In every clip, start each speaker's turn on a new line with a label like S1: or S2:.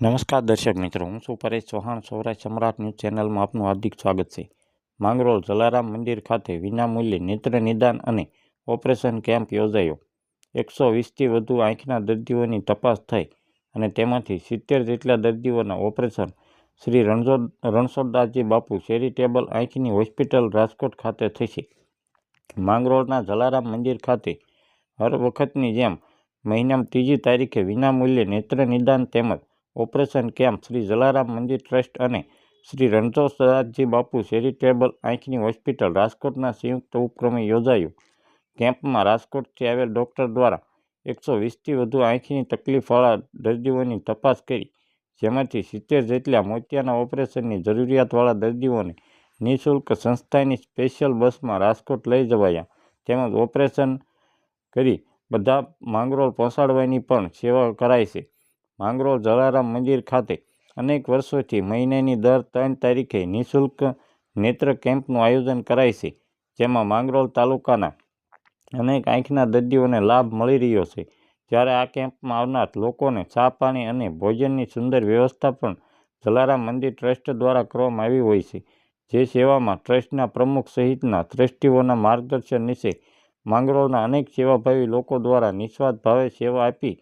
S1: નમસ્કાર દર્શક મિત્રો, હું છું પરેશ ચૌહાણ, સૌરાષ્ટ્ર સમ્રાટ ન્યૂઝ ચેનલમાં આપનું હાર્દિક સ્વાગત છે. માંગરોળ જલારામ મંદિર ખાતે વિનામૂલ્યે નેત્ર નિદાન અને ઓપરેશન કેમ્પ યોજાયો. એકસો વીસથી વધુ આંખના દર્દીઓની તપાસ થઈ અને તેમાંથી સિત્તેર જેટલા દર્દીઓના ઓપરેશન. શ્રી રણછોડ રણછોડદાસજી બાપુ ચેરિટેબલ આંખની હોસ્પિટલ રાજકોટ ખાતે થશે. માંગરોળના જલારામ મંદિર ખાતે હર વખતની જેમ મહિનામાં ત્રીજી તારીખે વિનામૂલ્યે નેત્ર નિદાન તેમજ ઓપરેશન કેમ્પ, શ્રી જલારામ મંદિર ટ્રસ્ટ અને શ્રી રણછોડદાસજી બાપુ ચેરિટેબલ આંખની હોસ્પિટલ રાજકોટના સંયુક્ત ઉપક્રમે યોજાયું. કેમ્પમાં રાજકોટથી આવેલ ડૉક્ટર દ્વારા એકસો વીસથી વધુ આંખની તકલીફવાળા દર્દીઓની તપાસ કરી, જેમાંથી સિત્તેર જેટલા મોતિયાના ઓપરેશનની જરૂરિયાતવાળા દર્દીઓને નિઃશુલ્ક સંસ્થાની સ્પેશિયલ બસમાં રાજકોટ લઈ જવાયા. તેમજ ઓપરેશન કરી બધા માંગરોળ પહોંચાડવાની પણ સેવા કરાય છે. માંગરોળ જલારામ મંદિર ખાતે અનેક વર્ષોથી મહિનાની દર ત્રણ તારીખે નિઃશુલ્ક નેત્ર કેમ્પનું આયોજન કરાય છે, જેમાં માંગરોળ તાલુકાના અનેક આંખના દર્દીઓને લાભ મળી રહ્યો છે. જ્યારે આ કેમ્પમાં આવનાર લોકોને ચા પાણી અને ભોજનની સુંદર વ્યવસ્થા પણ જલારામ મંદિર ટ્રસ્ટ દ્વારા કરવામાં આવી હોય છે, જે સેવામાં ટ્રસ્ટના પ્રમુખ સહિતના ટ્રસ્ટીઓના માર્ગદર્શન નીચે માંગરોળના અનેક સેવાભાવી લોકો દ્વારા નિસ્વાર્થ ભાવે સેવા આપી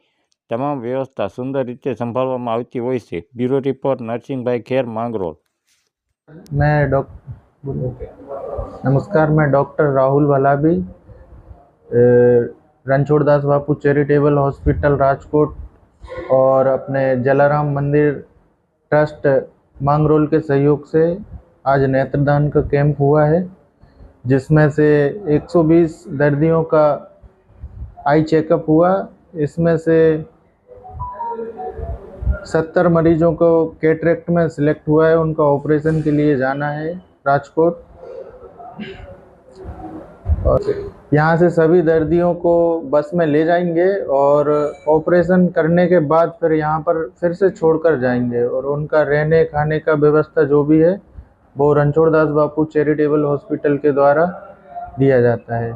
S1: તમામ વ્યવસ્થા સુંદર રીતે સંભાળવામાં આવતી હોય છે બ્યુરો રિપોર્ટ નરસિંહભાઈ ખેર માંગરોળ
S2: मैं डॉक नमस्कार मैं डॉक्टर राहुल वलाबी अ, रणछोड़ दास बापू चैरिटेबल हॉस्पिटल राजकोट और अपने जलाराम मंदिर ट्रस्ट मांगरोल के सहयोग से आज नेत्रदान का कैंप हुआ है जिसमें से 120 दर्दियों का आई चेकअप हुआ इसमें से 70 मरीजों को कैटरेक्ट में सिलेक्ट हुआ है, उनका ऑपरेशन के लिए जाना है राजकोट। और यहाँ से सभी दर्दियों को बस में ले जाएँगे और ऑपरेशन करने के बाद फिर यहाँ पर फिर से छोड़कर जाएँगे और उनका रहने, खाने का व्यवस्था जो भी है, वो रणछोड़ दास बापू चैरिटेबल हॉस्पिटल के द्वारा दिया जाता है।